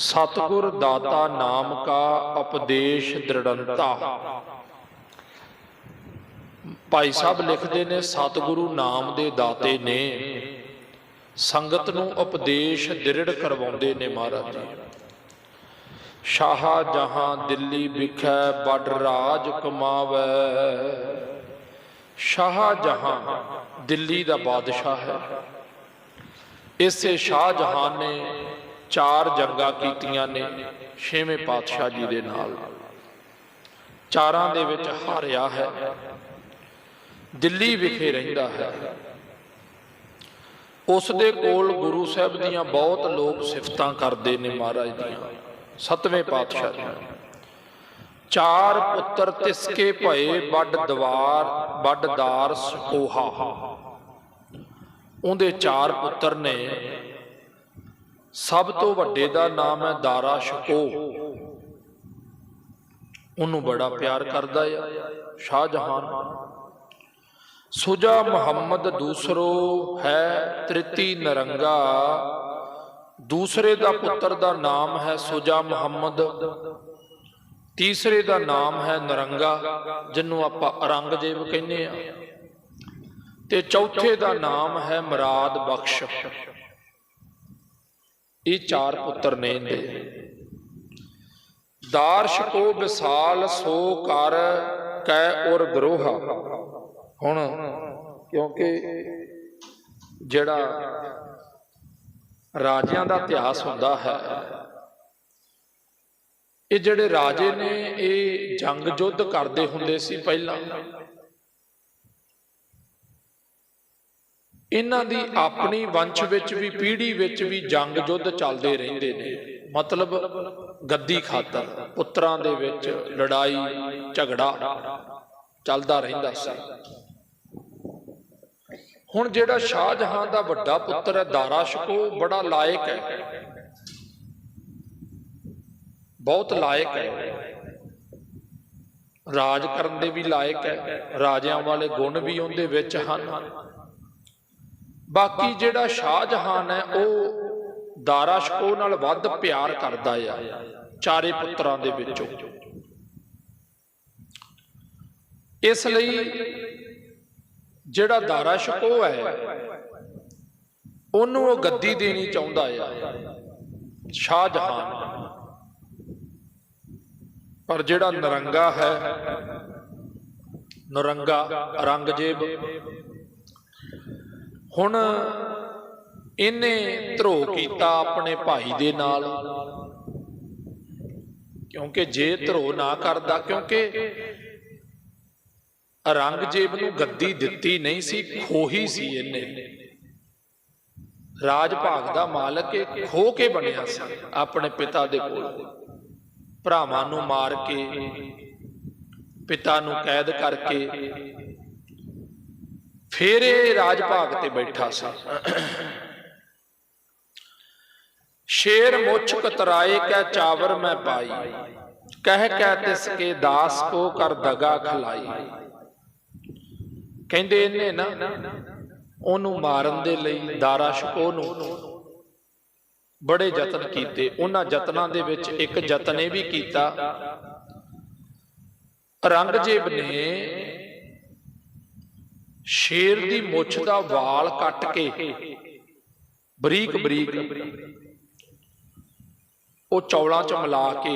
ਸਤਿਗੁਰ ਦਾਤਾ ਨਾਮ ਕਾ ਉਪਦੇਸ਼ ਦ੍ਰਿੜੰਤਾ। ਭਾਈ ਸਾਹਿਬ ਲਿਖਦੇ ਨੇ, ਸਤਿਗੁਰੂ ਨਾਮ ਦੇ ਦਾਤੇ ਨੇ, ਸੰਗਤ ਨੂੰ ਉਪਦੇਸ਼ ਦ੍ਰਿੜ ਕਰਵਾਉਂਦੇ ਨੇ ਮਹਾਰਾਜ ਜੀ। ਸ਼ਾਹ ਜਹਾਂ ਦਿੱਲੀ ਵਿਖੈ ਬੜ ਰਾਜ ਕਮਾਵੇ। ਸ਼ਾਹ ਜਹਾਂ ਦਿੱਲੀ ਦਾ ਬਾਦਸ਼ਾਹ ਹੈ। ਇਸੇ ਸ਼ਾਹ ਜਹਾਨ ਨੇ ਚਾਰ ਜੰਗਾਂ ਕੀਤੀਆਂ ਨੇ ਛੇਵੇਂ ਪਾਤਸ਼ਾਹ ਜੀ ਦੇ ਨਾਲ। ਚਾਰਾਂ ਦੇ ਵਿੱਚ ਹਾਰਿਆ ਹੈ। ਦਿੱਲੀ ਵਿਖੇ ਰਹਿੰਦਾ ਹੈ। ਉਸ ਦੇ ਕੋਲ ਗੁਰੂ ਸਾਹਿਬ ਦੀਆਂ ਬਹੁਤ ਲੋਕ ਸਿਫਤਾਂ ਕਰਦੇ ਨੇ ਮਹਾਰਾਜ ਦੀਆਂ। ਸਤਵੇਂ ਪਾਤਸ਼ਾਹ ਜੀ। ਚਾਰ ਪੁੱਤਰ ਤਿਸਕੇ ਭਏ ਵੱਡ ਦਵਾਰ ਵੱਡਦਾਰ ਸਕੋਹਾ। ਉਹਦੇ ਚਾਰ ਪੁੱਤਰ ਨੇ ਸਭ ਤੋਂ ਵੱਡੇ ਦਾ ਨਾਮ ਹੈ ਦਾਰਾ ਸ਼ਕੋ। ਉਹਨੂੰ ਬੜਾ ਪਿਆਰ ਕਰਦਾ ਹੈ ਸ਼ਾਹਜਹਾਨ। ਸੁਜਾ ਮੁਹੰਮਦ ਦੂਸਰੋ ਹੈ ਤ੍ਰਿਤੀ ਨਰੰਗਾ। ਦੂਸਰੇ ਦਾ ਪੁੱਤਰ ਦਾ ਨਾਮ ਹੈ ਸੁਜਾ ਮੁਹੰਮਦ। ਤੀਸਰੇ ਦਾ ਨਾਮ ਹੈ ਨਰੰਗਾ, ਜਿਹਨੂੰ ਆਪਾਂ ਔਰੰਗਜ਼ੇਬ ਕਹਿੰਦੇ ਆ। ਤੇ ਚੌਥੇ ਦਾ ਨਾਮ ਹੈ ਮਰਾਦ ਬਖਸ਼। ਇਹ ਚਾਰ ਪੁੱਤਰ ਨੇ ਇਹਦੇ। ਦਾਰਸ਼ ਕੋ ਵਿਸਾਲ ਸੋ ਕਰ ਕੈ ਔਰ ਗਰੋਹਾ ਹੁਣ ਕਿਉਂਕਿ ਜਿਹੜਾ ਰਾਜਿਆਂ ਦਾ ਇਤਿਹਾਸ ਹੁੰਦਾ ਹੈ, ਇਹ ਜਿਹੜੇ ਰਾਜੇ ਨੇ, ਇਹ ਜੰਗ ਯੁੱਧ ਕਰਦੇ ਹੁੰਦੇ ਸੀ ਪਹਿਲਾਂ। ਇਹਨਾਂ ਦੀ ਆਪਣੀ ਵੰਸ਼ ਵਿੱਚ ਵੀ, ਪੀੜ੍ਹੀ ਵਿੱਚ ਵੀ ਜੰਗ ਯੁੱਧ ਚੱਲਦੇ ਰਹਿੰਦੇ ਨੇ। ਮਤਲਬ ਗੱਦੀ ਖਾਤਰ, ਪੁੱਤਰਾਂ ਦੇ ਵਿੱਚ ਲੜਾਈ, ਝਗੜਾ ਚੱਲਦਾ ਰਹਿੰਦਾ ਸੀ। ਹੁਣ ਜਿਹੜਾ ਸ਼ਾਹਜਹਾਂ ਦਾ ਵੱਡਾ ਪੁੱਤਰ ਹੈ, ਦਾਰਾ ਸ਼ਕੋ ਬੜਾ ਲਾਇਕ ਹੈ। ਬਹੁਤ ਲਾਇਕ ਹੈ। ਰਾਜ ਕਰਨ ਦੇ ਵੀ ਲਾਇਕ ਹੈ। ਰਾਜਿਆਂ ਵਾਲੇ ਗੁਣ ਵੀ ਉਹਦੇ ਵਿੱਚ ਹਨ। ਬਾਕੀ ਜਿਹੜਾ ਸ਼ਾਹਜਹਾਨ ਹੈ ਉਹ ਦਾਰਾ ਸ਼ਕੋ ਨਾਲ ਵੱਧ ਪਿਆਰ ਕਰਦਾ ਆ ਚਾਰੇ ਪੁੱਤਰਾਂ ਦੇ ਵਿੱਚੋਂ। ਇਸ ਲਈ ਜਿਹੜਾ ਦਾਰਾ ਸ਼ਕੋ ਹੈ ਉਹਨੂੰ ਉਹ ਗੱਦੀ ਦੇਣੀ ਚਾਹੁੰਦਾ ਆ ਸ਼ਾਹਜਹਾਨ। ਪਰ ਜਿਹੜਾ ਨਰੰਗਾ ਹੈ ਨਰੰਗਾ ਰੰਗਜੇਬ ਹੁਣ ਇਹਨੇ ਧਰੋ ਕੀਤਾ ਆਪਣੇ ਭਾਈ ਦੇ ਨਾਲ। ਕਿਉਂਕਿ ਜੇ ਧਰੋ ਨਾ ਕਰਦਾ, ਕਿਉਂਕਿ ਔਰੰਗਜ਼ੇਬ ਨੂੰ ਗੱਦੀ ਦਿੱਤੀ ਨਹੀਂ ਸੀ, ਖੋਹੀ ਸੀ ਇਹਨੇ। ਰਾਜ ਭਾਗ ਦਾ ਮਾਲਕ ਇਹ ਖੋ ਕੇ ਬਣਿਆ ਸੀ ਆਪਣੇ ਪਿਤਾ ਦੇ ਕੋਲ। ਭਰਾਵਾਂ ਨੂੰ ਮਾਰ ਕੇ, ਪਿਤਾ ਨੂੰ ਕੈਦ ਕਰਕੇ ਫੇਰ ਇਹ ਰਾਜ ਭਾਗ ਤੇ ਬੈਠਾ ਸੀ। ਸ਼ੇਰ ਮੁੱਛ ਕਤਰਾਏ ਕੈ ਚਾਵਰ ਮੈਂ ਪਾਈ। ਕਹਿ ਕਹਿ ਤਿਸ ਕੇ ਦਾਸ ਕੋ ਕਰ ਦਗਾ ਖਲਾਈ। ਕਹਿੰਦੇ ਇਹਨੇ ਨਾ ਉਹਨੂੰ ਮਾਰਨ ਦੇ ਲਈ ਦਾਰਾ ਸ਼ਕੋ ਨੂੰ। ਬੜੇ ਯਤਨ ਕੀਤੇ। ਉਹਨਾਂ ਯਤਨਾਂ ਦੇ ਵਿੱਚ ਇੱਕ ਯਤਨ ਇਹ ਵੀ ਕੀਤਾ। ਰੰਗਜੇਬ ਨੇ ਸ਼ੇਰ ਦੀ ਮੁੱਛ ਦਾ ਵਾਲ ਕੱਟ ਕੇ। ਬਰੀਕ ਬਰੀਕ। ਉਹ ਚੌਲਾਂ 'ਚ ਮਿਲਾ ਕੇ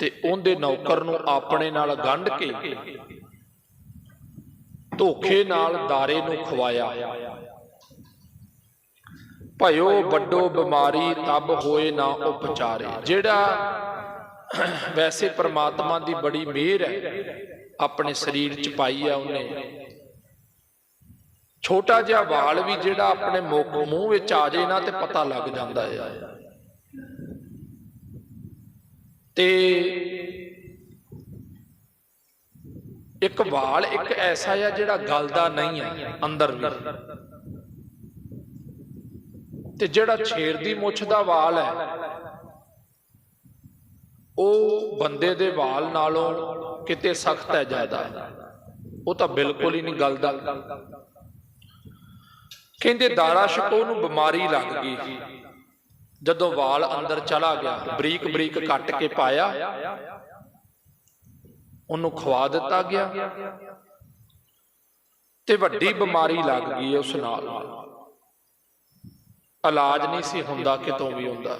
ਤੇ ਉਹਦੇ ਨੌਕਰ ਨੂੰ ਆਪਣੇ ਨਾਲ ਗੰਢ ਕੇ ਧੋਖੇ ਨਾਲ ਦਾਰੇ ਨੂੰ ਖਵਾਇਆ। ਭਇਓ ਵੱਡੋ ਬਿਮਾਰੀ ਤਬ ਹੋਏ ਨਾ ਉਪਚਾਰੇ। ਜਿਹੜਾ ਵੈਸੇ ਪ੍ਰਮਾਤਮਾ ਦੀ ਬੜੀ ਮਿਹਰ ਹੈ ਆਪਣੇ ਸਰੀਰ ਚ ਪਾਈ ਆ ਉਹਨੇ। ਛੋਟਾ ਜਿਹਾ ਵਾਲ ਵੀ ਜਿਹੜਾ ਆਪਣੇ ਮੂੰਹ ਵਿੱਚ ਆ ਜੇ ਨਾ ਤੇ ਪਤਾ ਲੱਗ ਜਾਂਦਾ ਹੈ ਤੇ ਇੱਕ ਵਾਲ ਇੱਕ ਐਸਾ ਆ ਜਿਹੜਾ ਗਲਦਾ ਨਹੀਂ ਹੈ ਅੰਦਰ ਵੀ। ਤੇ ਜਿਹੜਾ ਛੇਰ ਦੀ ਮੁੱਛ ਦਾ ਵਾਲ ਹੈ ਉਹ ਬੰਦੇ ਦੇ ਵਾਲ ਨਾਲੋਂ ਕਿਤੇ ਸਖਤ ਹੈ ਜ਼ਿਆਦਾ। ਉਹ ਤਾਂ ਬਿਲਕੁਲ ਹੀ ਨਹੀਂ ਗਲਦਾ। ਕਹਿੰਦੇ ਦਾਰਾ ਸ਼ਕੋ ਨੂੰ ਬਿਮਾਰੀ ਲੱਗ ਗਈ। ਜਦੋਂ ਵਾਲ ਅੰਦਰ ਚਲਾ ਗਿਆ ਬਰੀਕ ਬਰੀਕ ਕੱਟ ਕੇ ਪਾਇਆ, ਉਹਨੂੰ ਖਵਾ ਦਿੱਤਾ ਗਿਆ। ਤੇ ਵੱਡੀ ਬਿਮਾਰੀ ਲੱਗ ਗਈ ਉਸ ਨਾਲ। ਇਲਾਜ ਨਹੀਂ ਸੀ ਹੁੰਦਾ ਕਿਤੋਂ ਵੀ ਹੁੰਦਾ।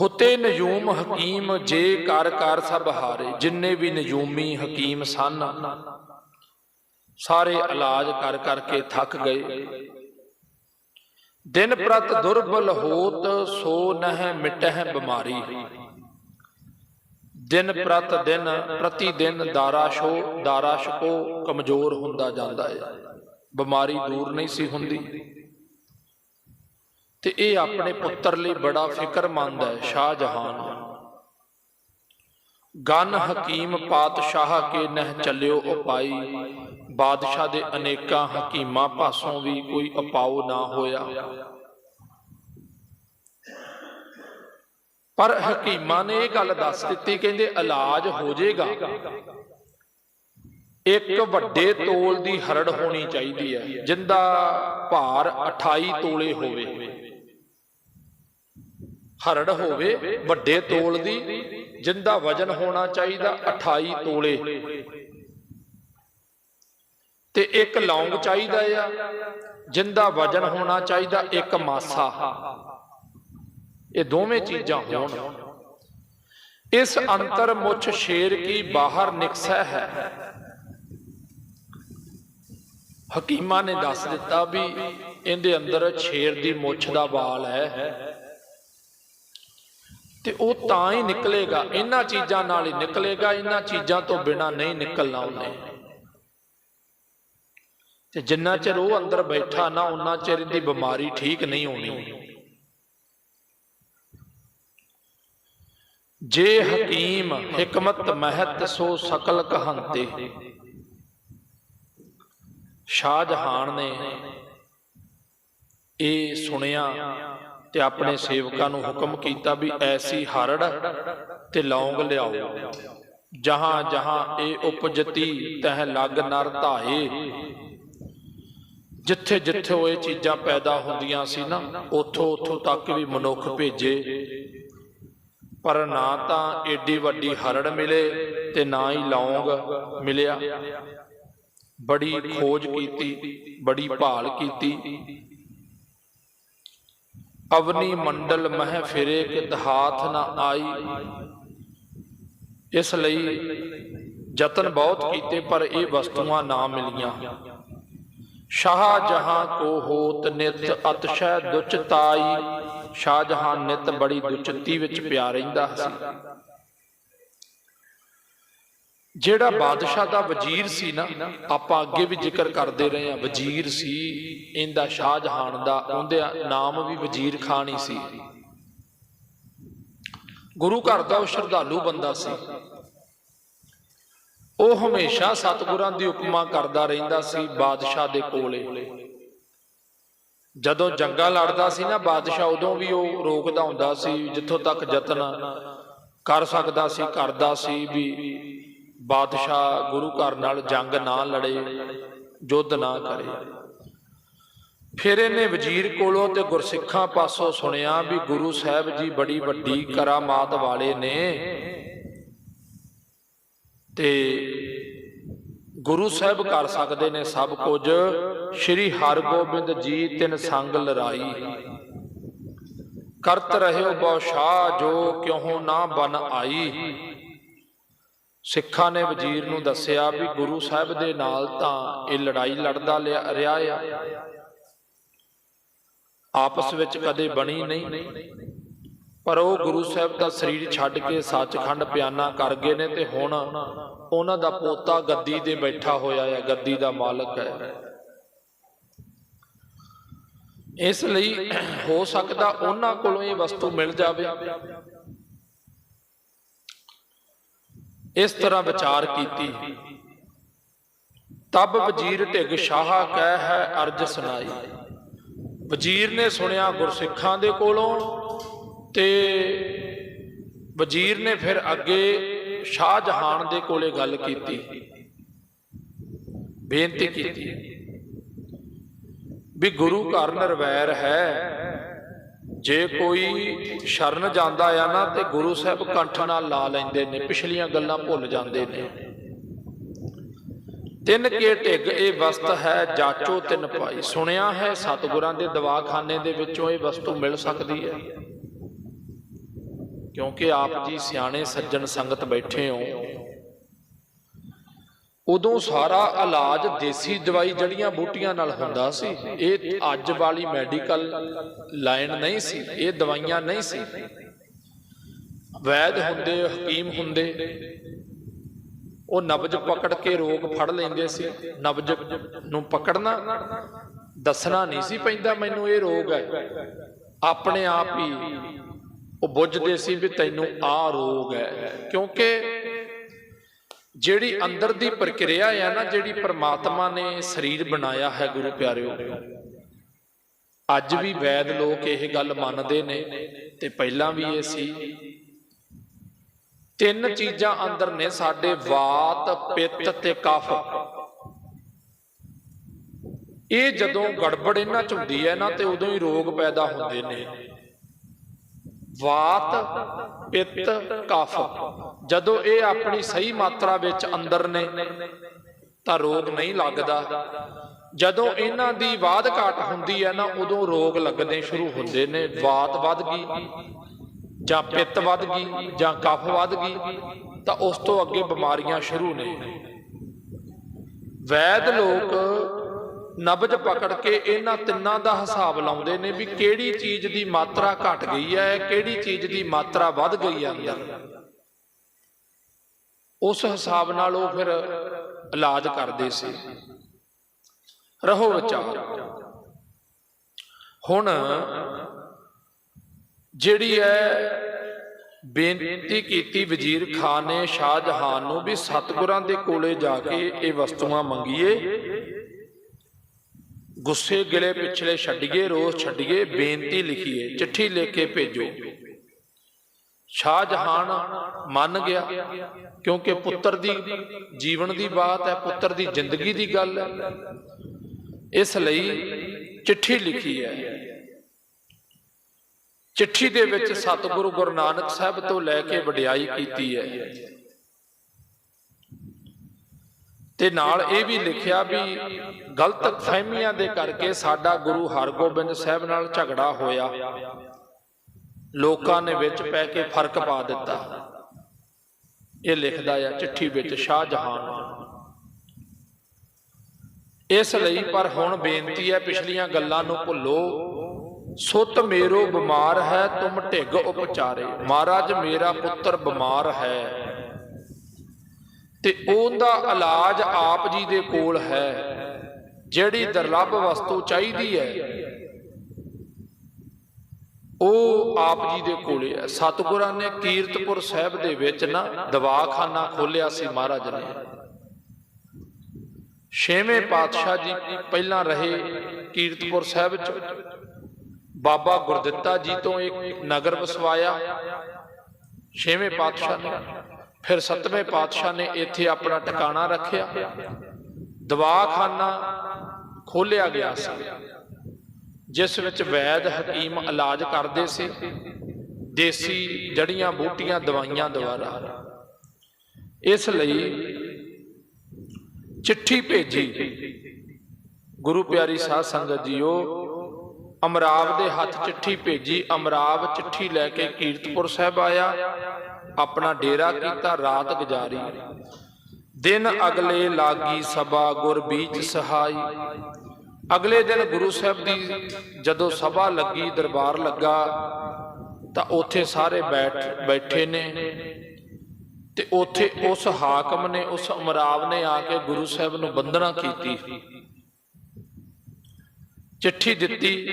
ਹੁਤੇ ਨਜੂਮ ਹਕੀਮ, ਜੇ ਕਰ ਕਰ ਸਭ ਹਾਰੇ, ਜਿੰਨੇ ਵੀ ਨਜੂਮੀ ਹਕੀਮ ਸਨ, ਸਾਰੇ ਇਲਾਜ ਕਰ ਕਰਕੇ ਥੱਕ ਗਏ। ਦਿਨ ਪ੍ਰਤ ਦੁਰਬਲ ਹੋਤ, ਸੋ ਨਹਿ ਮਿਟਹਿ ਬਿਮਾਰੀ। ਦਿਨ ਪ੍ਰਤ ਦਿਨ ਪ੍ਰਤੀ ਦਿਨ ਦਾਰਾਸ਼ੋ ਦਾਰਾਸ਼ਕੋ ਕਮਜ਼ੋਰ ਹੁੰਦਾ ਜਾਂਦਾ ਹੈ ਬਿਮਾਰੀ ਦੂਰ ਨਹੀਂ ਸੀ ਹੁੰਦੀ। ਤੇ ਇਹ ਆਪਣੇ ਪੁੱਤਰ ਲਈ ਬੜਾ ਫਿਕਰਮੰਦ ਹੈ, ਸ਼ਾਹਜਹਾਨ। ਗਨ ਹਕੀਮ ਪਾਤਸ਼ਾਹ ਕੇ ਨਹਿ ਚੱਲਿਓ ਉਪਾਈ। ਬਾਦਸ਼ਾਹ ਦੇ ਅਨੇਕਾਂ ਹਕੀਮਾਂ ਪਾਸੋਂ ਵੀ ਕੋਈ ਉਪਾਉ ਨਾ ਹੋਇਆ। ਪਰ ਹਕੀਮਾਂ ਨੇ ਇਹ ਗੱਲ ਦੱਸ ਦਿੱਤੀ, ਕਹਿੰਦੇ ਇਲਾਜ ਹੋ ਜਾਏਗਾ। ਇੱਕ ਵੱਡੇ ਤੋਲ ਦੀ ਹਰੜ ਹੋਣੀ ਚਾਹੀਦੀ ਹੈ, ਜਿੰਦਾ ਭਾਰ 28 ਤੋਲੇ ਹੋਵੇ। ਹਰੜ ਹੋਵੇ, ਵੱਡੇ ਤੋਲ ਦੀ, ਜਿੰਦਾ ਵਜਨ ਹੋਣਾ ਚਾਹੀਦਾ 28 ਤੋਲੇ। ਤੇ ਇੱਕ ਲੌਂਗ ਚਾਹੀਦਾ ਆ, ਜਿੰਦਾ ਵਜਨ ਹੋਣਾ ਚਾਹੀਦਾ, ਇੱਕ ਮਾਸਾ। ਇਹ ਦੋਵੇਂ ਚੀਜ਼ਾਂ ਹੋਣ। ਇਸ ਅੰਤਰ ਮੁੱਛ ਸ਼ੇਰ ਕੀ ਬਾਹਰ ਨਿਕਸੈ ਹੈ। ਹਕੀਮਾਂ ਨੇ ਦੱਸ ਦਿੱਤਾ ਵੀ ਇਹਦੇ ਅੰਦਰ ਸ਼ੇਰ ਦੀ ਮੁੱਛ ਦਾ ਵਾਲ ਹੈ। ਤੇ ਉਹ ਤਾਂ ਹੀ ਨਿਕਲੇਗਾ। ਇਹਨਾਂ ਚੀਜ਼ਾਂ ਨਾਲ ਹੀ ਨਿਕਲੇਗਾ। ਇਹਨਾਂ ਚੀਜ਼ਾਂ ਤੋਂ ਬਿਨਾ ਨਹੀਂ ਨਿਕਲਣਾ ਉਹਨੇ। ਤੇ ਜਿੰਨਾ ਚਿਰ ਉਹ ਅੰਦਰ ਬੈਠਾ ਨਾ, ਉਹਨਾਂ ਚਿਰ ਦੀ ਬਿਮਾਰੀ ਠੀਕ ਨਹੀਂ ਹੋਣੀ। ਜੇ ਹਕੀਮ ਹਕਮਤ ਮਹਤ ਸੋ ਸਕਲ ਕਹੰਤੇ। ਸ਼ਾਹ ਜਹਾਨ ਨੇ ਇਹ ਸੁਣਿਆ। ਤੇ ਆਪਣੇ ਸੇਵਕਾਂ ਨੂੰ ਹੁਕਮ ਕੀਤਾ ਵੀ ਐਸੀ ਹਰੜ ਤੇ ਲੌਂਗ ਲਿਆਓ। ਜਹਾਂ ਜਹਾਂ ਇਹ ਉਪਜਤੀ ਤਹ ਲਗ ਨਰ ਧਾਏ। ਜਿੱਥੇ ਜਿੱਥੇ ਉਹ ਇਹ ਚੀਜ਼ਾਂ ਪੈਦਾ ਹੁੰਦੀਆਂ ਸੀ ਨਾ, ਉੱਥੋਂ ਉੱਥੋਂ ਤੱਕ ਵੀ ਮਨੁੱਖ ਭੇਜੇ। ਪਰ ਨਾ ਤਾਂ ਏਡੀ ਵੱਡੀ ਹਰੜ ਮਿਲੇ ਤੇ ਨਾ ਹੀ ਲੌਂਗ ਮਿਲਿਆ। ਬੜੀ ਖੋਜ ਕੀਤੀ, ਬੜੀ ਭਾਲ ਕੀਤੀ। ਅਵਨੀ ਮੰਡਲ ਮਹਿ ਫਿਰੇ ਕਿਤ ਹਾਥ ਨਾ ਆਈ। ਇਸ ਲਈ ਯਤਨ ਬਹੁਤ ਕੀਤੇ, ਪਰ ਇਹ ਵਸਤੂਆਂ ਨਾ ਮਿਲੀਆਂ। ਸ਼ਾਹ ਜਹਾਂ ਕੋ ਹੋਤ ਨਿਤ ਅਤਸ਼ੈ ਦੁਚ ਤਾਈ। ਸ਼ਾਹਜਹਾਨ ਨਿਤ ਬੜੀ ਦੁਚਤੀ ਵਿੱਚ ਪਿਆ ਰਹਿੰਦਾ ਸੀ। ਜਿਹੜਾ ਬਾਦਸ਼ਾਹ ਦਾ ਵਜ਼ੀਰ ਸੀ ਨਾ ਆਪਾਂ ਅੱਗੇ ਵੀ ਜ਼ਿਕਰ ਕਰਦੇ ਰਹੇ ਆ ਵਜ਼ੀਰ ਸੀ ਇਹਦਾ ਸ਼ਾਹਜਹਾਨ ਦਾ ਉਹਦੇ ਨਾਮ ਵੀ ਵਜ਼ੀਰ ਖਾਨ ਹੀ ਸੀ। ਗੁਰੂ ਘਰ ਦਾ ਉਹ ਸ਼ਰਧਾਲੂ ਬੰਦਾ ਸੀ। ਉਹ ਹਮੇਸ਼ਾ ਸਤਿਗੁਰਾਂ ਦੀ ਉਪਮਾ ਕਰਦਾ ਰਹਿੰਦਾ ਸੀ ਬਾਦਸ਼ਾਹ ਦੇ ਕੋਲੇ। ਜਦੋਂ ਜੰਗਾਂ ਲੜਦਾ ਸੀ ਨਾ ਬਾਦਸ਼ਾਹ ਉਦੋਂ ਵੀ ਉਹ ਰੋਕਦਾ ਹੁੰਦਾ ਸੀ ਜਿੱਥੋਂ ਤੱਕ ਯਤਨ ਕਰ ਸਕਦਾ ਸੀ ਕਰਦਾ ਸੀ ਵੀ ਬਾਦਸ਼ਾਹ ਗੁਰੂ ਘਰ ਨਾਲ ਜੰਗ ਨਾ ਲੜੇ, ਯੁੱਧ ਨਾ ਕਰੇ। ਫਿਰ ਇਹਨੇ ਵਜ਼ੀਰ ਕੋਲੋਂ ਤੇ ਗੁਰਸਿੱਖਾਂ ਪਾਸੋਂ ਸੁਣਿਆ ਵੀ ਗੁਰੂ ਸਾਹਿਬ ਜੀ ਬੜੀ ਵੱਡੀ ਕਰਾਮਾਤ ਵਾਲੇ ਨੇ। ਤੇ ਗੁਰੂ ਸਾਹਿਬ ਕਰ ਸਕਦੇ ਨੇ ਸਭ ਕੁਝ। ਸ੍ਰੀ ਹਰਗੋਬਿੰਦ ਜੀ ਤਿੰਨ ਸੰਗ ਲਰਾਈ ਕਰਤ ਰਹਿਓ ਬਹੁ ਸ਼ਾਹ, ਜੋ ਕਿਉਂ ਨਾ ਬਨ ਆਈ। ਸਿੱਖਾਂ ਨੇ ਵਜ਼ੀਰ ਨੂੰ ਦੱਸਿਆ ਵੀ ਗੁਰੂ ਸਾਹਿਬ ਦੇ ਨਾਲ ਤਾਂ ਇਹ ਲੜਾਈ ਲੜਦਾ ਰਿਹਾ ਆ। ਆਪਸ ਵਿੱਚ ਕਦੇ ਬਣੀ ਨਹੀਂ। ਪਰ ਉਹ ਗੁਰੂ ਸਾਹਿਬ ਦਾ ਸਰੀਰ ਛੱਡ ਕੇ ਸੱਚਖੰਡ ਪਿਆਨਾ ਕਰ ਗਏ ਨੇ ਤੇ ਹੁਣ ਉਹਨਾਂ ਦਾ ਪੋਤਾ ਗੱਦੀ ਤੇ ਬੈਠਾ ਹੋਇਆ ਹੈ ਗੱਦੀ ਦਾ ਮਾਲਕ ਹੈ। ਇਸ ਲਈ ਹੋ ਸਕਦਾ ਉਹਨਾਂ ਕੋਲੋਂ ਇਹ ਵਸਤੂ ਮਿਲ ਜਾਵੇ। ਇਸ ਤਰ੍ਹਾਂ ਵਿਚਾਰ ਕੀਤੀ। ਤਬ ਵਜ਼ੀਰ ਢਿਗ ਸ਼ਾਹ ਕਹਿ ਹੈ, ਅਰਜ ਸੁਣਾਈ। ਵਜ਼ੀਰ ਨੇ ਸੁਣਿਆ ਗੁਰਸਿੱਖਾਂ ਦੇ ਕੋਲੋਂ ਤੇ ਵਜ਼ੀਰ ਨੇ ਫਿਰ ਅੱਗੇ ਸ਼ਾਹ ਜਹਾਨ ਦੇ ਕੋਲੇ ਗੱਲ ਕੀਤੀ। ਬੇਨਤੀ ਕੀਤੀ ਵੀ ਗੁਰੂ ਘਰ ਨਿਰਵੈਰ ਹੈ ਜੇ ਕੋਈ ਸ਼ਰਨ ਜਾਂਦਾ ਆ ਨਾ ਤੇ ਗੁਰੂ ਸਾਹਿਬ ਕੰਠ ਨਾਲ ਲਾ ਲੈਂਦੇ ਨੇ, ਪਿਛਲੀਆਂ ਗੱਲਾਂ ਭੁੱਲ ਜਾਂਦੇ ਨੇ। ਤਿੰਨ ਕੇ ਢਿੱਗ ਇਹ ਵਸਤ ਹੈ, ਜਾਚੋ ਤਿੰਨ ਪਾਈ। ਸੁਣਿਆ ਹੈ ਸਤਿਗੁਰਾਂ ਦੇ ਦਵਾਖਾਨੇ ਦੇ ਵਿੱਚੋਂ ਇਹ ਵਸਤੂ ਮਿਲ ਸਕਦੀ ਹੈ। ਕਿਉਂਕਿ ਆਪ ਜੀ ਸਿਆਣੇ ਸੱਜਣ ਸੰਗਤ ਬੈਠੇ ਹੋ ਉਦੋਂ ਸਾਰਾ ਇਲਾਜ ਦੇਸੀ ਦਵਾਈ ਜੜੀਆਂ ਬੂਟੀਆਂ ਨਾਲ ਹੁੰਦਾ ਸੀ। ਇਹ ਅੱਜ ਵਾਲੀ ਮੈਡੀਕਲ ਲਾਈਨ ਨਹੀਂ ਸੀ। ਇਹ ਦਵਾਈਆਂ ਨਹੀਂ ਸੀ। ਵੈਦ ਹੁੰਦੇ, ਹਕੀਮ ਹੁੰਦੇ, ਉਹ ਨਬਜ ਪਕੜ ਕੇ ਰੋਗ ਫੜ ਲੈਂਦੇ ਸੀ। ਨਬਜ ਨੂੰ ਪਕੜਨਾ ਦੱਸਣਾ ਨਹੀਂ ਸੀ ਪੈਂਦਾ, ਮੈਨੂੰ ਇਹ ਰੋਗ ਹੈ। ਆਪਣੇ ਆਪ ਹੀ ਉਹ ਬੁੱਝਦੇ ਸੀ ਵੀ ਤੈਨੂੰ ਆ ਰੋਗ ਹੈ। ਕਿਉਂਕਿ ਜਿਹੜੀ ਅੰਦਰ ਦੀ ਪ੍ਰਕਿਰਿਆ ਹੈ ਨਾ, ਜਿਹੜੀ ਪ੍ਰਮਾਤਮਾ ਨੇ ਸਰੀਰ ਬਣਾਇਆ ਹੈ ਗੁਰੂ ਪਿਆਰਿਓ, ਅੱਜ ਵੀ ਵੈਦ ਲੋਕ ਇਹ ਗੱਲ ਮੰਨਦੇ ਨੇ ਤੇ ਪਹਿਲਾਂ ਵੀ ਇਹ ਸੀ। ਤਿੰਨ ਚੀਜ਼ਾਂ ਅੰਦਰ ਨੇ, ਸਾਡੇ ਵਾਤ, ਪਿੱਤ ਤੇ ਕਫ। ਇਹ ਜਦੋਂ ਗੜਬੜ ਇਹਨਾਂ ਚ ਹੁੰਦੀ ਹੈ ਨਾ, ਤੇ ਉਦੋਂ ਹੀ ਰੋਗ ਪੈਦਾ ਹੁੰਦੇ ਨੇ। ਵਾਤ, ਪਿੱਤ, ਕਫ। ਜਦੋਂ ਇਹ ਆਪਣੀ ਸਹੀ ਮਾਤਰਾ ਵਿੱਚ ਅੰਦਰ ਨੇ, ਤਾਂ ਰੋਗ ਨਹੀਂ ਲੱਗਦਾ। ਜਦੋਂ ਇਹਨਾਂ ਦੀ ਬਾਧ ਘਾਟ ਹੁੰਦੀ ਹੈ ਨਾ, ਉਦੋਂ ਰੋਗ ਲੱਗਣੇ ਸ਼ੁਰੂ ਹੁੰਦੇ ਨੇ। ਵਾਤ ਵੱਧ ਗਈ, ਜਾਂ ਪਿੱਤ ਵੱਧ ਗਈ, ਜਾਂ ਕਫ ਵੱਧ ਗਈ, ਤਾਂ ਉਸ ਤੋਂ ਅੱਗੇ ਬਿਮਾਰੀਆਂ ਸ਼ੁਰੂ ਨੇ। ਵੈਦ ਲੋਕ ਨਬਜ ਪਕੜ ਕੇ ਇਹਨਾਂ ਤਿੰਨਾਂ ਦਾ ਹਿਸਾਬ ਲਾਉਂਦੇ ਨੇ ਵੀ ਕਿਹੜੀ ਚੀਜ਼ ਦੀ ਮਾਤਰਾ ਘਟ ਗਈ ਹੈ, ਕਿਹੜੀ ਚੀਜ਼ ਦੀ ਮਾਤਰਾ ਵੱਧ ਗਈ ਹੈ ਅੰਦਰ। ਉਸ ਹਿਸਾਬ ਨਾਲ ਉਹ ਫਿਰ ਇਲਾਜ ਕਰਦੇ ਸੀ। ਰਹੋ ਵਿਚਾਰ। ਹੁਣ ਜਿਹੜੀ ਹੈ ਬੇਨਤੀ ਕੀਤੀ ਵਜ਼ੀਰ ਖਾਨ ਨੇ ਸ਼ਾਹਜਹਾਨ ਨੂੰ ਵੀ ਸਤਿਗੁਰਾਂ ਦੇ ਕੋਲੇ ਜਾ ਕੇ ਇਹ ਵਸਤੂਆਂ ਮੰਗੀਏ ਗੁੱਸੇ ਗਿਲੇ ਪਿਛਲੇ ਛੱਡੀਏ, ਰੋਸ ਛੱਡੀਏ, ਬੇਨਤੀ ਲਿਖੀਏ, ਚਿੱਠੀ ਲਿਖ ਕੇ ਭੇਜੋ। ਸ਼ਾਹਜਹਾਨ ਮੰਨ ਗਿਆ, ਕਿਉਂਕਿ ਪੁੱਤਰ ਦੀ ਜੀਵਨ ਦੀ ਬਾਤ ਹੈ, ਪੁੱਤਰ ਦੀ ਜ਼ਿੰਦਗੀ ਦੀ ਗੱਲ ਹੈ। ਇਸ ਲਈ ਚਿੱਠੀ ਲਿਖੀ ਹੈ। ਚਿੱਠੀ ਦੇ ਵਿੱਚ ਸਤਿਗੁਰੂ ਗੁਰੂ ਨਾਨਕ ਸਾਹਿਬ ਤੋਂ ਲੈ ਕੇ ਵਡਿਆਈ ਕੀਤੀ ਹੈ। ਤੇ ਨਾਲ ਇਹ ਵੀ ਲਿਖਿਆ ਵੀ ਗਲਤ ਫਹਿਮੀਆਂ ਦੇ ਕਰਕੇ ਸਾਡਾ ਗੁਰੂ ਹਰਗੋਬਿੰਦ ਸਾਹਿਬ ਨਾਲ ਝਗੜਾ ਹੋਇਆ। ਲੋਕਾਂ ਨੇ ਵਿੱਚ ਪੈ ਕੇ ਫ਼ਰਕ ਪਾ ਦਿੱਤਾ। ਇਹ ਲਿਖਦਾ ਆ ਚਿੱਠੀ ਵਿੱਚ ਸ਼ਾਹਜਹਾਨ। ਇਸ ਲਈ ਪਰ ਹੁਣ ਬੇਨਤੀ ਹੈ ਪਿਛਲੀਆਂ ਗੱਲਾਂ ਨੂੰ ਭੁੱਲੋ। ਸੁਤ ਮੇਰੋ ਬਿਮਾਰ ਹੈ ਤੁਮ ਢਿੱਗ ਉਪਚਾਰੇ। ਮਹਾਰਾਜ ਮੇਰਾ ਪੁੱਤਰ ਬਿਮਾਰ ਹੈ। ਤੇ ਉਹਦਾ ਇਲਾਜ ਆਪ ਜੀ ਦੇ ਕੋਲ ਹੈ, ਜਿਹੜੀ ਦੁਰਲੱਭ ਵਸਤੂ ਚਾਹੀਦੀ ਹੈ। ਉਹ ਆਪ ਜੀ ਦੇ ਕੋਲੇ ਹੈ। ਸਤਿਗੁਰਾਂ ਨੇ ਕੀਰਤਪੁਰ ਸਾਹਿਬ ਦੇ ਵਿੱਚ ਨਾ ਦਵਾਖਾਨਾ ਖੋਲਿਆ ਸੀ ਮਹਾਰਾਜ ਨੇ। ਛੇਵੇਂ ਪਾਤਸ਼ਾਹ ਜੀ ਪਹਿਲਾਂ ਰਹੇ ਕੀਰਤਪੁਰ ਸਾਹਿਬ ਚ। ਬਾਬਾ ਗੁਰਦਿੱਤਾ ਜੀ ਤੋਂ ਇੱਕ ਨਗਰ ਵਸਵਾਇਆ। ਛੇਵੇਂ ਪਾਤਸ਼ਾਹ ਨੇ ਫਿਰ ਸੱਤਵੇਂ ਪਾਤਸ਼ਾਹ ਨੇ ਇੱਥੇ ਆਪਣਾ ਟਿਕਾਣਾ ਰੱਖਿਆ। ਦਵਾਖਾਨਾ ਖੋਲਿਆ ਗਿਆ ਸੀ, ਜਿਸ ਵਿੱਚ ਵੈਦ ਹਕੀਮ ਇਲਾਜ ਕਰਦੇ ਸੀ। ਦੇਸੀ ਜੜੀਆਂ ਬੂਟੀਆਂ ਦਵਾਈਆਂ ਦੁਆਰਾ। ਇਸ ਲਈ ਚਿੱਠੀ ਭੇਜੀ। ਗੁਰੂ ਪਿਆਰੀ ਸਾਧ ਸੰਗਤ ਜੀਓ, ਅਮਰਾਵ ਦੇ ਹੱਥ ਚਿੱਠੀ ਭੇਜੀ। ਅਮਰਾਵ ਚਿੱਠੀ ਲੈ ਕੇ ਕੀਰਤਪੁਰ ਸਾਹਿਬ ਆਇਆ। ਆਪਣਾ ਡੇਰਾ ਕੀਤਾ, ਰਾਤ ਗੁਜ਼ਾਰੀ। ਦਿਨ ਅਗਲੇ ਲਾਗੀ ਸਭਾ ਗੁਰ ਬੀਚ ਸਹਾਈ। ਅਗਲੇ ਦਿਨ ਗੁਰੂ ਸਾਹਿਬ ਦੀ ਜਦੋਂ ਸਭਾ ਲੱਗੀ, ਦਰਬਾਰ ਲੱਗਾ, ਤਾਂ ਉੱਥੇ ਸਾਰੇ ਬੈਠ, ਬੈਠੇ ਨੇ। ਤੇ ਉੱਥੇ ਉਸ ਹਾਕਮ ਨੇ, ਉਸ ਅਮਰਾਵ ਨੇ ਆ ਕੇ ਗੁਰੂ ਸਾਹਿਬ ਨੂੰ ਬੰਦਨਾ ਕੀਤੀ। ਚਿੱਠੀ ਦਿੱਤੀ।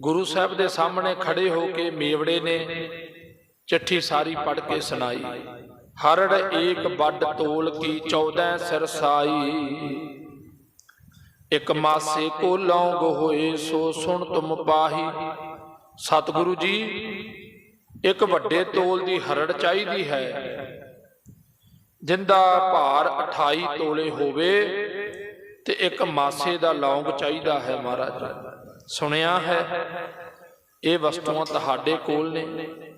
ਗੁਰੂ ਸਾਹਿਬ ਦੇ ਸਾਹਮਣੇ ਖੜੇ ਹੋ ਕੇ ਮੇਵੜੇ ਨੇ। ਚਿੱਠੀ ਸਾਰੀ ਪੜ੍ਹ ਕੇ ਸੁਣਾਈ। ਹਰੜ ਏਕ ਵੱਡ ਤੋਲ ਕੀ 14 ਸਿਰ ਇਕ ਮਾਸੇ ਕੋ ਲੌਂਗ ਹੋਏ ਸੋ ਸੁਣ ਤੁਮ ਪਾਹੀ। ਸਤਿਗੁਰੂ ਜੀ, ਇੱਕ ਵੱਡੇ ਤੋਲ ਦੀ ਹਰੜ ਚਾਹੀਦੀ ਹੈ। ਜਿੰਦਾ ਭਾਰ 28 ਤੋਲੇ ਹੋਵੇ ਤੇ ਇੱਕ ਮਾਸੇ ਦਾ ਲੌਂਗ ਚਾਹੀਦਾ ਹੈ ਮਹਾਰਾਜ। ਸੁਣਿਆ ਹੈ, ਇਹ ਵਸਤੂਆਂ ਤੁਹਾਡੇ ਕੋਲ ਨੇ।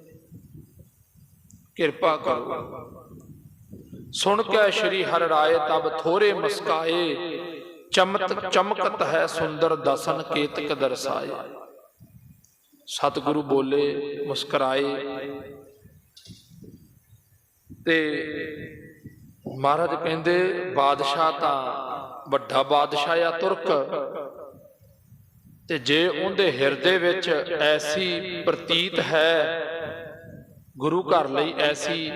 ਕਿਰਪਾ ਕਰੋ। ਸੁਣ ਕੇ ਸ਼੍ਰੀ ਹਰਿ ਰਾਏ ਤਬ ਥੋਰੇ ਮਸਕਾਏ, ਚਮਤ ਚਮਕਤ ਹੈ ਸੁੰਦਰ ਦਸਨ ਕੇਤਕ ਦਰਸਾਏ। ਸਤਿਗੁਰੂ ਬੋਲੇ, ਮੁਸਕਰਾਏ। ਤੇ ਮਹਾਰਾਜ ਕਹਿੰਦੇ, ਬਾਦਸ਼ਾਹ ਤਾਂ ਵੱਡਾ ਬਾਦਸ਼ਾਹ ਆ ਤੁਰਕ। ਤੇ ਜੇ ਉਹਦੇ ਹਿਰਦੇ ਵਿੱਚ ਐਸੀ ਪ੍ਰਤੀਤ ਹੈ ਗੁਰੂ ਘਰ ਲਈ ਐਸੀ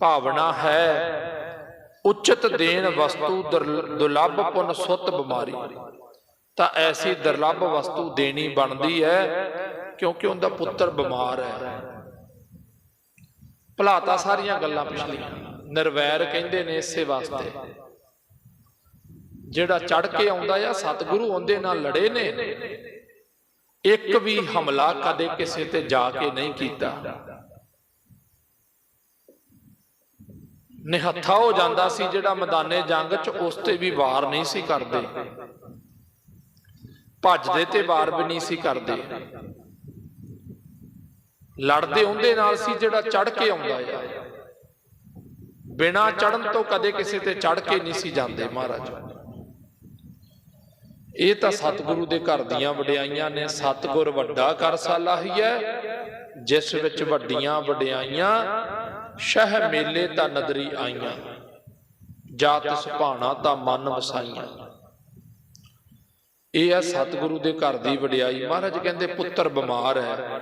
ਭਾਵਨਾ ਹੈ। ਉਚਿਤ ਦੇਣ ਵਸਤੂ ਦੁਰ- ਦੁਰਲੱਭ ਪੁਨ ਸੁੱਤ ਬਿਮਾਰੀ। ਤਾਂ ਐਸੀ ਦੁਰਲੱਭ ਵਸਤੂ ਦੇਣੀ ਬਣਦੀ ਹੈ ਕਿਉਂਕਿ ਉਹਦਾ ਪੁੱਤਰ ਬਿਮਾਰ ਹੈ। ਭਲਾਤਾ ਸਾਰੀਆਂ ਗੱਲਾਂ ਪਿਛਲੀਆਂ। ਨਿਰਵੈਰ ਕਹਿੰਦੇ ਨੇ ਇਸੇ ਵਾਸਤੇ। ਜਿਹੜਾ ਚੜ ਕੇ ਆਉਂਦਾ ਆ ਸਤਿਗੁਰੂ ਉਹਦੇ ਨਾਲ ਲੜੇ ਨੇ ਇੱਕ ਵੀ ਹਮਲਾ ਕਦੇ ਕਿਸੇ ਤੇ ਜਾ ਕੇ ਨਹੀਂ ਕੀਤਾ। ਨਿਹੱਥਾ ਹੋ ਜਾਂਦਾ ਸੀ ਜਿਹੜਾ ਮੈਦਾਨੇ ਜੰਗ 'ਚ ਉਸ ਤੇ ਵੀ ਵਾਰ ਨਹੀਂ ਸੀ ਕਰਦੇ। ਭੱਜਦੇ ਤੇ ਵਾਰ ਵੀ ਨਹੀਂ ਸੀ ਕਰਦੇ। ਲੜਦੇ ਉਹਦੇ ਨਾਲ ਸੀ ਜਿਹੜਾ ਚੜ ਕੇ ਆਉਂਦਾ ਆ ਬਿਨਾ ਚੜਨ ਤੋਂ ਕਦੇ ਕਿਸੇ ਤੇ ਚੜ ਕੇ ਨਹੀਂ ਸੀ ਜਾਂਦੇ ਮਹਾਰਾਜ। ਇਹ ਤਾਂ ਸਤਿਗੁਰੂ ਦੇ ਘਰ ਦੀਆਂ ਵਡਿਆਈਆਂ ਨੇ, ਸਤਿਗੁਰ ਵੱਡਾ ਕਰ ਸਾਲਾਹੀਐ ਜਿਸ ਵਿੱਚ ਵੱਡੀਆਂ ਵਡਿਆਈਆਂ ਸ਼ਹਿ ਮੇਲੇ ਤਾਂ ਨਦਰੀ ਆਈਆਂ ਜਾਤ ਸੁਭਾਣਾ ਤਾਂ ਮਨ ਵਸਾਈਆਂ। ਇਹ ਹੈ ਸਤਿਗੁਰੂ ਦੇ ਘਰ ਦੀ ਵਡਿਆਈ। ਮਹਾਰਾਜ ਕਹਿੰਦੇ, ਪੁੱਤਰ ਬਿਮਾਰ ਹੈ,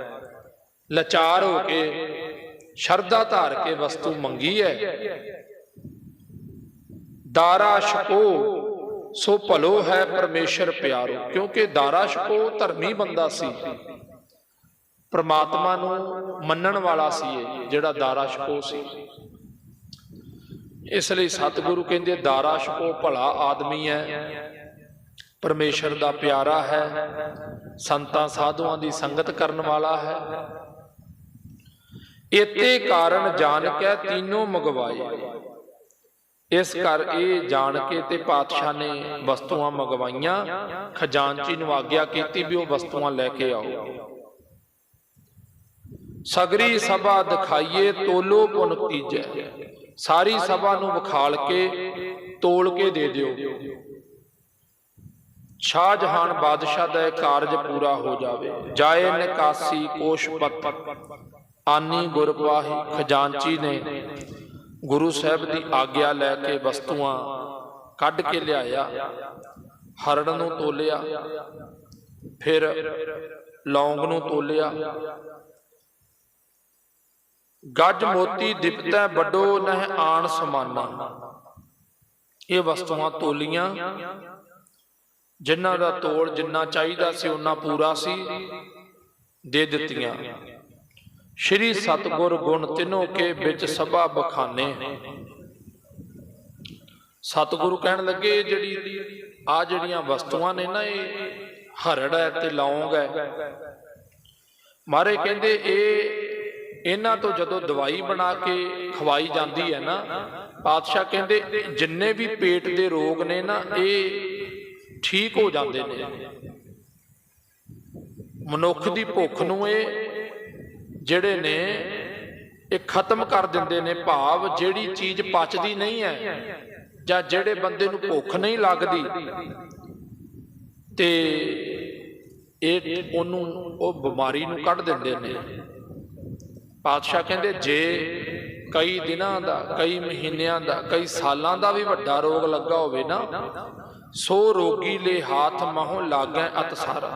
ਲਚਾਰ ਹੋ ਕੇ, ਸ਼ਰਧਾ ਧਾਰ ਕੇ ਵਸਤੂ ਮੰਗੀ ਹੈ। ਦਾਰਾ ਸ਼ਕੋ ਸੋ ਭਲੋ ਹੈ ਪਰਮੇਸ਼ਰ ਪਿਆਰੋ, ਕਿਉਂਕਿ ਦਾਰਾ ਸ਼ਕੋ ਧਰਮੀ ਬੰਦਾ ਸੀ। ਪ੍ਰਮਾਤਮਾ ਨੂੰ ਮੰਨਣ ਵਾਲਾ ਸੀ ਇਹ, ਜਿਹੜਾ ਦਾਰਾ ਸ਼ਕੋ ਸੀ। ਇਸ ਲਈ ਸਤਿਗੁਰੂ ਕਹਿੰਦੇ, ਦਾਰਾ ਸ਼ਕੋ ਭਲਾ ਆਦਮੀ ਹੈ, ਪਰਮੇਸ਼ਰ ਦਾ ਪਿਆਰਾ ਹੈ, ਸੰਤਾਂ ਸਾਧੂਆਂ ਦੀ ਸੰਗਤ ਕਰਨ ਵਾਲਾ ਹੈ। ਇਤੇ ਕਾਰਨ ਜਾਣ ਕੇ ਤੀਨੋਂ ਮਗਵਾਏ। ਇਸ ਕਰ ਇਹ ਜਾਣ ਕੇ ਤੇ ਪਾਤਸ਼ਾਹ ਨੇ ਵਸਤੂਆਂ ਮੰਗਵਾਈਆਂ, ਖਜ਼ਾਨਚੀ ਨੂੰ ਆਗਿਆ ਕੀਤੀ ਵੀ ਉਹ ਵਸਤੂਆਂ ਲੈ ਕੇ ਆਓ। ਸਗਰੀ ਸਭਾ ਦਿਖਾਈਏ ਤੋਲੋ ਪੁਨ ਕੀਜੈ ਸਾਰੀ ਸਭਾ ਨੂੰ ਵਿਖਾਲ ਕੇ ਤੋਲ ਕੇ ਦੇ ਦਿਓ। ਸ਼ਾਹ ਜਹਾਨ ਬਾਦਸ਼ਾਹ ਦਾ ਇਹ ਕਾਰਜ ਪੂਰਾ ਹੋ ਜਾਵੇ। ਜਾਏ ਨਿਕਾਸੀ ਕੋਸ਼ਪਤ ਆਨੀ ਗੁਰਪਾਹੀ ਖਜ਼ਾਨਚੀ ਨੇ ਗੁਰੂ ਸਾਹਿਬ ਦੀ ਆਗਿਆ ਲੈ ਕੇ ਵਸਤੂਆਂ ਕੱਢ ਕੇ ਲਿਆਇਆ। ਹਰਣ ਨੂੰ ਤੋਲਿਆ। ਫਿਰ ਲੌਂਗ ਨੂੰ ਤੋਲਿਆ। ਗੱਜ ਮੋਤੀ ਦਿਪਤੈ ਵੱਡੋ ਨਹਿ ਆਣ ਸਮਾਨਾ। ਇਹ ਵਸਤੂਆਂ ਤੋਲੀਆਂ ਜਿਨ੍ਹਾਂ ਦਾ ਤੋਲ ਜਿੰਨਾ ਚਾਹੀਦਾ ਸੀ ਉਹਨਾਂ ਪੂਰਾ ਸੀ ਦੇ ਦਿੱਤੀਆਂ। ਸ਼੍ਰੀ ਸਤਗੁਰ ਗੁਣ ਤਿਨੋ ਕੇ ਵਿੱਚ ਸਭਾ ਬਖਾਨੇ। ਸਤਗੁਰੂ ਕਹਿਣ ਲੱਗੇ ਜਿਹੜੀ ਆ ਜਿਹੜੀਆਂ ਵਸਤੂਆਂ ਨੇ ਨਾ ਇਹ ਹਰੜ ਹੈ ਤੇ ਲੌਂਗ ਹੈ। ਮਾਰੇ ਕਹਿੰਦੇ ਇਹ ਇਹਨਾਂ ਤੋਂ ਜਦੋਂ ਦਵਾਈ ਬਣਾ ਕੇ ਖਵਾਈ ਜਾਂਦੀ ਹੈ ਨਾ, ਪਾਤਸ਼ਾਹ ਕਹਿੰਦੇ ਜਿੰਨੇ ਵੀ ਪੇਟ ਦੇ ਰੋਗ ਨੇ ਨਾ, ਇਹ ਠੀਕ ਹੋ ਜਾਂਦੇ ਨੇ। ਮਨੁੱਖ ਦੀ ਭੁੱਖ ਨੂੰ ਇਹ ਜਿਹੜੇ ਨੇ, ਇਹ ਖਤਮ ਕਰ ਦਿੰਦੇ ਨੇ ਭਾਵ ਜਿਹੜੀ ਚੀਜ਼ ਪਚਦੀ ਨਹੀਂ ਹੈ ਜਾਂ ਜਿਹੜੇ ਬੰਦੇ ਨੂੰ ਭੁੱਖ ਨਹੀਂ ਲੱਗਦੀ ਤੇ ਇਹ ਉਹਨੂੰ, ਉਹ ਬਿਮਾਰੀ ਨੂੰ ਕੱਢ ਦਿੰਦੇ ਨੇ। ਪਾਤਸ਼ਾਹ ਕਹਿੰਦੇ, ਜੇ ਕਈ ਦਿਨਾਂ ਦਾ, ਕਈ ਮਹੀਨਿਆਂ ਦਾ, ਕਈ ਸਾਲਾਂ ਦਾ ਵੀ ਵੱਡਾ ਰੋਗ ਲੱਗਾ ਹੋਵੇ ਨਾ, ਸੋ ਰੋਗੀ ਲੈ ਹਾਥ ਮਹੋਂ ਲਾਗੈ ਅਤ ਸਾਰਾ।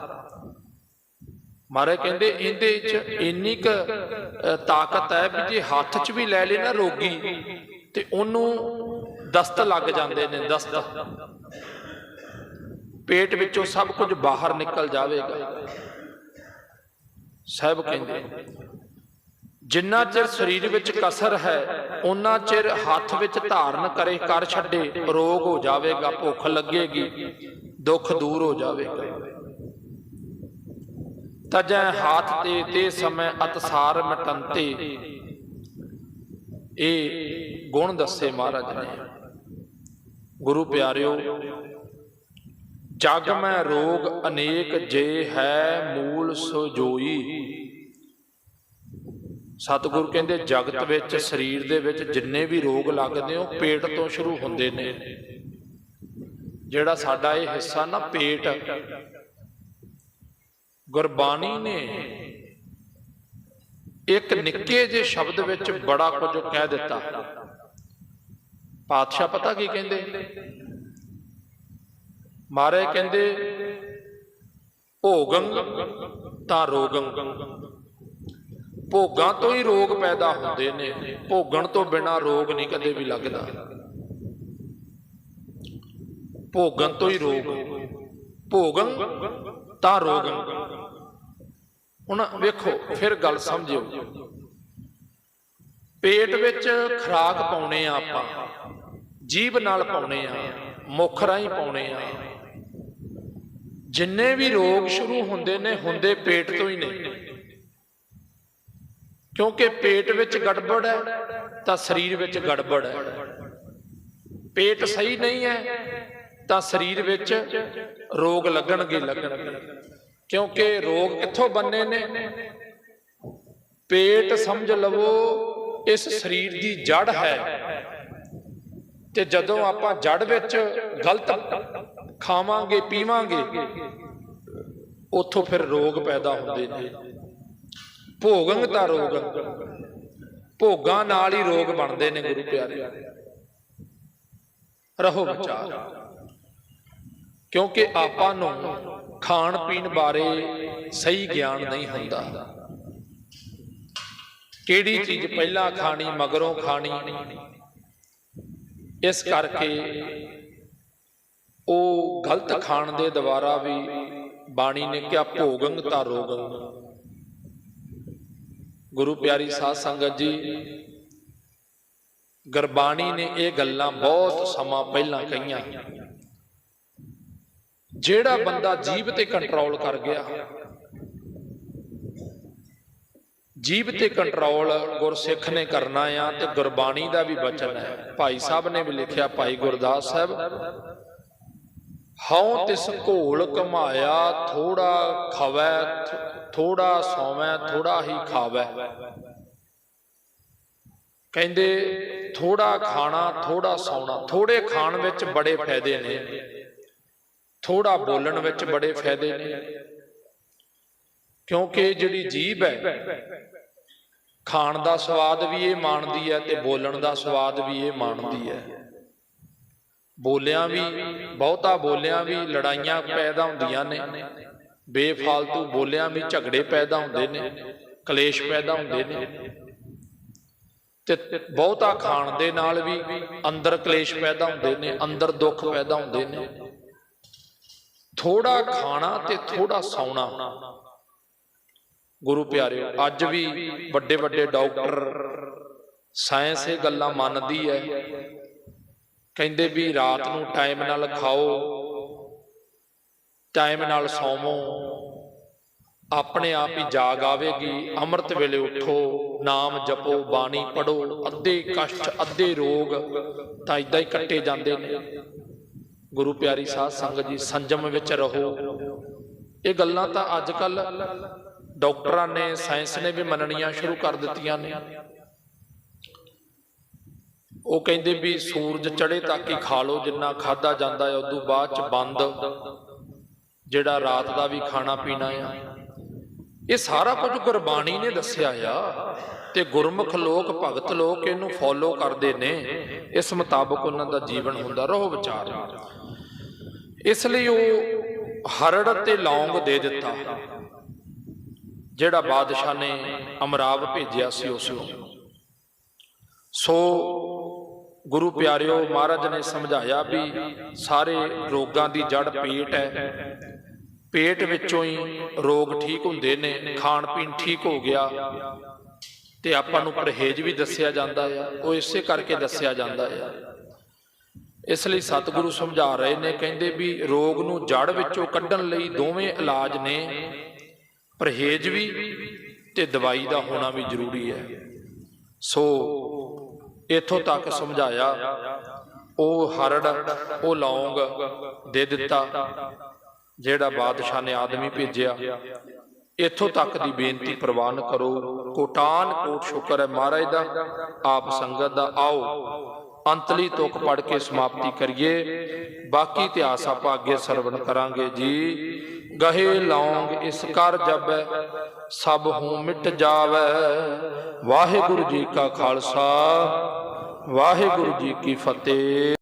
ਮਾਰੇ ਕਹਿੰਦੇ, ਇਹਦੇ ਚ ਇੰਨੀ ਕ ਤਾਕਤ ਹੈ ਵੀ ਜੇ ਹੱਥ 'ਚ ਵੀ ਲੈ ਲੇ ਨਾ ਰੋਗੀ, ਤੇ ਉਹਨੂੰ ਦਸਤ ਲੱਗ ਜਾਂਦੇ ਨੇ, ਦਸਤ। ਪੇਟ ਵਿੱਚੋਂ ਸਭ ਕੁਝ ਬਾਹਰ ਨਿਕਲ ਜਾਵੇਗਾ। ਸਾਹਿਬ ਕਹਿੰਦੇ ਜਿੰਨਾ ਚਿਰ ਸਰੀਰ ਵਿੱਚ ਕਸਰ ਹੈ ਉਹਨਾਂ ਚਿਰ ਹੱਥ ਵਿੱਚ ਧਾਰਨ ਕਰੇ ਕਰ ਛੱਡੇ, ਰੋਗ ਹੋ ਜਾਵੇਗਾ, ਭੁੱਖ ਲੱਗੇਗੀ, ਦੁੱਖ ਦੂਰ ਹੋ ਜਾਵੇਗਾ। ਤਜੈ ਹਾਥ ਤੇ ਤੇ ਸਮੈ ਅਤਸਾਰ ਮਟੰਤੇ। ਇਹ ਗੁਣ ਦੱਸੇ ਮਹਾਰਾਜ ਨੇ। ਗੁਰੂ ਪਿਆਰਿਓ, ਜਗ ਮੈਂ ਰੋਗ ਅਨੇਕ ਜੇ ਹੈ, ਮੂਲ ਸੋਜੋਈ ਸਤਿਗੁਰ ਕਹਿੰਦੇ ਜਗਤ ਵਿੱਚ, ਸਰੀਰ ਦੇ ਵਿੱਚ ਜਿੰਨੇ ਵੀ ਰੋਗ ਲੱਗਦੇ ਉਹ ਪੇਟ ਤੋਂ ਸ਼ੁਰੂ ਹੁੰਦੇ ਨੇ। ਜਿਹੜਾ ਸਾਡਾ ਇਹ ਹਿੱਸਾ ਨਾ, ਪੇਟ। ਗੁਰਬਾਣੀ ਨੇ ਇੱਕ ਨਿੱਕੇ ਜਿਹੇ ਸ਼ਬਦ ਵਿੱਚ ਬੜਾ ਕੁਝ ਕਹਿ ਦਿੱਤਾ। ਪਾਤਸ਼ਾਹ ਪਤਾ ਕੀ ਕਹਿੰਦੇ? ਮਾਰੇ ਕਹਿੰਦੇ, ਭੋਗੰ ਤਾਂ ਰੋਗੰ। ਭੋਗਾਂ ਤੋਂ ਹੀ ਰੋਗ ਪੈਦਾ ਹੁੰਦੇ ਨੇ। ਭੋਗਣ ਤੋਂ ਬਿਨਾ ਰੋਗ ਨਹੀਂ ਕਦੇ ਵੀ ਲੱਗਦਾ। ਭੋਗਣ ਤੋਂ ਹੀ ਰੋਗ। ਭੋਗੰ ਤਾਂ ਰੋਗੰ। ਹੁਣ ਵੇਖੋ, ਫਿਰ ਗੱਲ ਸਮਝਿਓ। ਪੇਟ ਵਿੱਚ ਖਰਾਕ ਪਾਉਣੇ ਆ ਆਪਾਂ। ਜੀਭ ਨਾਲ ਪਾਉਣੇ ਆ। ਮੁਖ ਰਾਹੀਂ ਪਾਉਣੇ ਆ। ਜਿੰਨੇ ਵੀ ਰੋਗ ਸ਼ੁਰੂ ਹੁੰਦੇ ਨੇ, ਹੁੰਦੇ ਪੇਟ ਤੋਂ ਹੀ ਨੇ। ਕਿਉਂਕਿ ਪੇਟ ਵਿੱਚ ਗੜਬੜ ਹੈ, ਤਾਂ ਸਰੀਰ ਵਿੱਚ ਗੜਬੜ ਹੈ। ਪੇਟ ਸਹੀ ਨਹੀਂ ਹੈ, ਤਾਂ ਸਰੀਰ ਵਿੱਚ ਰੋਗ ਲੱਗਣਗੇ ਲੱਗਣਗੇ। ਕਿਉਂਕਿ ਰੋਗ ਕਿੱਥੋਂ ਬੰਨੇ ਨੇ? ਪੇਟ ਸਮਝ ਲਵੋ, ਇਸ ਸਰੀਰ ਦੀ ਜੜ ਹੈ। ਤੇ ਜਦੋਂ ਆਪਾਂ ਜੜ ਵਿੱਚ ਗਲਤ ਖਾਵਾਂਗੇ, ਪੀਵਾਂਗੇ, ਉੱਥੋਂ ਫਿਰ ਰੋਗ ਪੈਦਾ ਹੁੰਦੇ ਨੇ। ਭੋਗੰਗ ਤਾਂ ਰੋਗ। ਭੋਗਾਂ ਨਾਲ ਹੀ ਰੋਗ ਬਣਦੇ ਨੇ ਗੁਰੂ ਪਿਆਰੇ। ਰਹੋ ਵਿਚਾਰ। ਕਿਉਂਕਿ ਆਪਾਂ ਨੂੰ ਖਾਣ ਪੀਣ ਬਾਰੇ ਸਹੀ ਗਿਆਨ ਨਹੀਂ ਹੁੰਦਾ। ਕਿਹੜੀ ਚੀਜ਼ ਪਹਿਲਾਂ ਖਾਣੀ ਮਗਰੋਂ ਖਾਣੀ। ਇਸ ਕਰਕੇ ਉਹ ਗਲਤ ਖਾਣ ਦੇ ਦੁਆਰਾ ਵੀ ਬਾਣੀ ਨੇ ਕਿਹਾ ਭੋਗੰਗ ਤਾਂ ਰੋਗੰਗ ਗੁਰੂ ਪਿਆਰੀ ਸਾਧ ਸੰਗਤ ਜੀ, ਗੁਰਬਾਣੀ ਨੇ ਇਹ ਗੱਲਾਂ ਬਹੁਤ ਸਮਾਂ ਪਹਿਲਾਂ ਕਹੀਆਂ ਜਿਹੜਾ ਬੰਦਾ ਜੀਭ ਤੇ ਕੰਟਰੋਲ ਕਰ ਗਿਆ ਜੀਵ ਤੇ ਕੰਟਰੋਲ ਗੁਰਸਿੱਖ ਨੇ ਕਰਨਾ ਆ ਤੇ ਗੁਰਬਾਣੀ ਦਾ ਵੀ ਬਚਨ ਹੈ। ਭਾਈ ਸਾਹਿਬ ਨੇ ਵੀ ਲਿਖਿਆ, ਭਾਈ ਗੁਰਦਾਸ ਸਾਹਿਬ, ਹਉ ਤਿਸ ਘੋਲ ਕਮਾਇਆ ਥੋੜਾ ਖਵੈ ਥੋੜਾ ਸੌਵੈ ਥੋੜਾ ਹੀ ਖਾਵੈ। ਕਹਿੰਦੇ ਥੋੜਾ ਖਾਣਾ ਥੋੜਾ ਸੌਣਾ ਥੋੜੇ ਖਾਣ ਵਿੱਚ ਬੜੇ ਫਾਇਦੇ ਨੇ। ਥੋੜਾ ਬੋਲਣ ਵਿੱਚ ਬੜੇ ਫਾਇਦੇ ਨੇ। ਕਿਉਂਕਿ ਜਿਹੜੀ ਜੀਭ ਹੈ, ਖਾਣ ਦਾ ਸਵਾਦ ਵੀ ਇਹ ਮਾਣਦੀ ਹੈ ਤੇ ਬੋਲਣ ਦਾ ਸਵਾਦ ਵੀ ਇਹ ਮਾਣਦੀ ਹੈ। ਬੋਲਿਆਂ ਵੀ, ਬਹੁਤਾ ਬੋਲਿਆਂ ਵੀ ਲੜਾਈਆਂ ਪੈਦਾ ਹੁੰਦੀਆਂ ਨੇ। ਬੇਫਾਲਤੂ ਬੋਲਿਆਂ ਵੀ ਝਗੜੇ ਪੈਦਾ ਹੁੰਦੇ ਨੇ, ਕਲੇਸ਼ ਪੈਦਾ ਹੁੰਦੇ ਨੇ। ਤੇ ਬਹੁਤਾ ਖਾਣ ਦੇ ਨਾਲ ਵੀ ਅੰਦਰ ਕਲੇਸ਼ ਪੈਦਾ ਹੁੰਦੇ ਨੇ, ਅੰਦਰ ਦੁੱਖ ਪੈਦਾ ਹੁੰਦੇ ਨੇ। ਥੋੜਾ ਖਾਣਾ ਤੇ ਥੋੜਾ ਸੌਣਾ। ਗੁਰੂ ਪਿਆਰਿਓ, ਅੱਜ ਵੀ ਵੱਡੇ ਵੱਡੇ ਡਾਕਟਰ ਸਾਇੰਸ ਇਹ ਗੱਲਾਂ ਮੰਨਦੀ ਹੈ। ਕਹਿੰਦੇ ਵੀ ਰਾਤ ਨੂੰ ਟਾਈਮ ਨਾਲ ਖਾਓ ਟਾਈਮ ਨਾਲ ਸੌਵੋ। ਆਪਣੇ ਆਪ ਹੀ ਜਾਗ ਆਵੇਗੀ, ਅੰਮ੍ਰਿਤ ਵੇਲੇ ਉਠੋ, ਨਾਮ ਜਪੋ, ਬਾਣੀ ਪੜੋ ਅੱਧੇ ਕਸ਼ਟ, ਅੱਧੇ ਰੋਗ ਤਾਂ ਇਦਾਂ ਹੀ ਕੱਟੇ ਜਾਂਦੇ ਨੇ। ਗੁਰੂ ਪਿਆਰੀ ਸਾਧ ਸੰਗਤ ਜੀ, ਸੰਜਮ ਵਿੱਚ ਰਹੋ। ਇਹ ਗੱਲਾਂ ਤਾਂ ਅੱਜ ਕੱਲ ਡਾਕਟਰਾਂ ਨੇ, ਸਾਇੰਸ ਨੇ ਵੀ ਮੰਨਣੀਆਂ ਸ਼ੁਰੂ ਕਰ ਦਿੱਤੀਆਂ ਨੇ। ਉਹ ਕਹਿੰਦੇ ਵੀ ਸੂਰਜ ਚੜੇ ਤੱਕ ਹੀ ਖਾ ਲਓ, ਜਿੰਨਾ ਖਾਦਾ ਜਾਂਦਾ ਹੈ, ਉਦੋਂ ਬਾਅਦ ਚ ਬੰਦ। ਜਿਹੜਾ ਰਾਤ ਦਾ ਵੀ ਖਾਣਾ ਪੀਣਾ ਆ। ਇਹ ਸਾਰਾ ਕੁਝ ਗੁਰਬਾਣੀ ਨੇ ਦੱਸਿਆ ਆ ਤੇ ਗੁਰਮੁਖ ਲੋਕ, ਭਗਤ ਲੋਕ ਇਹਨੂੰ ਫੋਲੋ ਕਰਦੇ ਨੇ। ਇਸ ਮੁਤਾਬਕ ਉਹਨਾਂ ਦਾ ਜੀਵਨ ਹੁੰਦਾ, ਰਹੋ ਵਿਚਾਰ। ਇਸ ਲਈ ਉਹ ਹਰੜ ਤੇ ਲੌਂਗ ਦੇ ਦਿੱਤਾ। ਜਿਹੜਾ ਬਾਦਸ਼ਾਹ ਨੇ ਅਮਰਾਵ ਭੇਜਿਆ ਸੀ ਉਸ ਨੂੰ। ਸੋ ਗੁਰੂ ਪਿਆਰਿਓ, ਮਹਾਰਾਜ ਨੇ ਸਮਝਾਇਆ ਵੀ ਸਾਰੇ ਰੋਗਾਂ ਦੀ ਜੜ ਪੇਟ ਹੈ। ਪੇਟ ਵਿੱਚੋਂ ਹੀ ਰੋਗ ਠੀਕ ਹੁੰਦੇ ਨੇ, ਖਾਣ ਪੀਣ ਠੀਕ ਹੋ ਗਿਆ। ਤੇ ਆਪਾਂ ਨੂੰ ਪਰਹੇਜ਼ ਵੀ ਦੱਸਿਆ ਜਾਂਦਾ ਆ, ਉਹ ਇਸੇ ਕਰਕੇ ਦੱਸਿਆ ਜਾਂਦਾ ਆ। ਇਸ ਲਈ ਸਤਿਗੁਰੂ ਸਮਝਾ ਰਹੇ ਨੇ, ਕਹਿੰਦੇ ਵੀ ਰੋਗ ਨੂੰ ਜੜ ਵਿੱਚੋਂ ਕੱਢਣ ਲਈ ਦੋਵੇਂ ਇਲਾਜ ਨੇ। ਪਰਹੇਜ਼ ਵੀ ਤੇ ਦਵਾਈ ਦਾ ਹੋਣਾ ਵੀ ਜ਼ਰੂਰੀ ਹੈ। ਸੋ ਇਥੋਂ ਤੱਕ ਸਮਝਾਇਆ, ਉਹ ਹਰੜ, ਉਹ ਲੌਂਗ ਦੇ ਦਿੱਤਾ। ਜਿਹੜਾ ਬਾਦਸ਼ਾਹ ਨੇ ਆਦਮੀ ਭੇਜਿਆ, ਇੱਥੋਂ ਤੱਕ ਦੀ ਬੇਨਤੀ ਪ੍ਰਵਾਨ ਕਰੋ। ਕੋਟਾਨ ਕੋਟ ਸ਼ੁਕਰ ਹੈ ਮਹਾਰਾਜ ਦਾ। ਆਪ ਸੰਗਤ ਦਾ ਆਓ। ਅੰਤਲੀ ਤੁਕ ਪੜ ਕੇ ਸਮਾਪਤੀ ਕਰੀਏ। ਬਾਕੀ ਇਤਿਹਾਸ ਆਪਾਂ ਅੱਗੇ ਸਰਵਣ ਕਰਾਂਗੇ ਜੀ। ਗਹੇ ਲੌਂਗ ਇਸ ਕਰ ਜਬੈ ਸਭ ਹੂੰ ਮਿਟ ਜਾਵੇ। ਵਾਹਿਗੁਰੂ ਜੀ ਕਾ ਖਾਲਸਾ, ਵਾਹਿਗੁਰੂ ਜੀ ਕੀ ਫਤਿਹ।